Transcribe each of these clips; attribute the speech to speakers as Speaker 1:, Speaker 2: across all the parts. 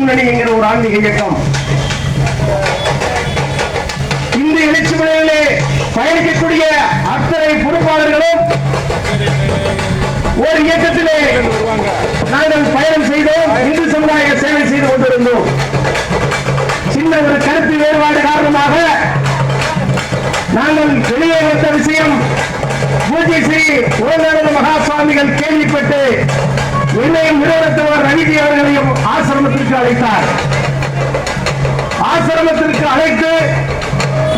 Speaker 1: முன்னணி என்கிற ஒரு ஆன்மீக இயக்கம். இந்த எழுச்சி முறையிலே பயணிக்கக்கூடிய அத்தனை பொறுப்பாளர்களும் ஒரு இயக்கத்திலே நாங்கள் பயணம் செய்தோம் இந்து சமுதாய சேவை செய்து கொண்டிருந்தோம். சின்ன ஒரு கருத்து வேறுபாடு காரணமாக நாங்கள் வெளியே வைத்த விஷயம் பூஜை ஸ்ரீ உலகானந்த மகா சுவாமிகள் கேள்விப்பட்டு என்னையும் நிறுவனத்தில் ரவிஜி அவர்களையும் ஆசிரமத்திற்கு அழைத்தார். ஆசிரமத்திற்கு அழைத்து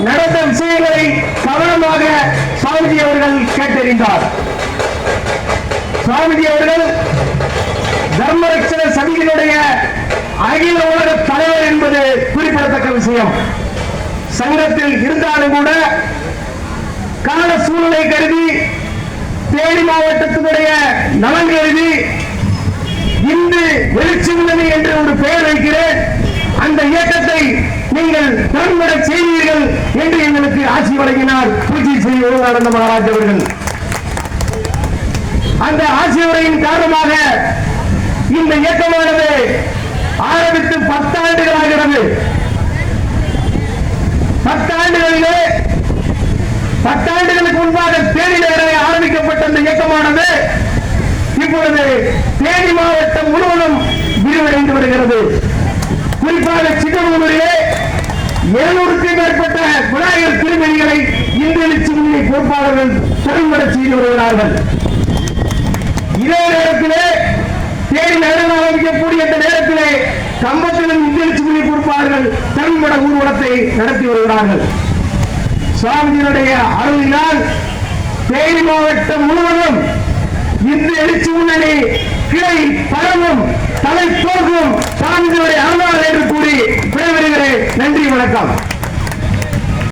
Speaker 1: நடந்த விஷயங்களை கவனமாக சாமிஜி அவர்கள் கேட்டறிந்தார். சாமிஜி அவர்கள் தர்மரட்சண சமிதியினுடைய அகில உலக தலைவர் என்பது குறிப்பிடத்தக்க விஷயம். சங்கத்தில் இருந்தாலும் கூட கால சூழ்நிலை கருதி தேனி மாவட்டத்தினுடைய நலன் கருதி இன்று எழுச்சி என்று ஒரு பெயர் வைக்கிறேன். அந்த இயக்கத்தை நீங்கள் திறன்பட செய்வீர்கள் என்று எங்களுக்கு ஆட்சி வழங்கினார் பூஜை செய்ய நடந்த மகாராஜ் அவர்கள். அந்த ஆட்சி உரையின் காரணமாக இந்த இயக்கமானது ஆரம்பித்து பத்தாண்டுகள் ஆகிறது பத்தாண்டுகளிலே பத்தாண்டுகளுக்கு முன்பாக தேனி நகரில் ஆரம்பிக்கப்பட்ட இந்த இயக்கமானது இப்பொழுது தேனி மாவட்டம் முழுவதும் விரிவடைந்து வருகிறது. குறிப்பாக சிக்கமங்களூரிலே எழுநூறுக்கும் மேற்பட்ட விநாயகர் திருமணிகளை இந்து எழுச்சி பொறுப்பாளர்கள் திறம்பட செய்து வருகிறார்கள். இதே நேரத்திலே தேடி நகரம் ஆரம்பிக்கக்கூடிய இந்த நேரத்திலே கம்பத்திலும் இந்து எழுச்சி பொறுப்பாளர்கள் திறம்பட ஊர்வலத்தை நடத்தி வருகிறார்கள். சுவாமியினுடைய அருளினால் தேனி மாவட்டம் முழுவதும் இந்து எழுச்சி முன்னணி கிளை பரவும் தலை போகும் சாமிகளுடைய அருளால் என்று கூறி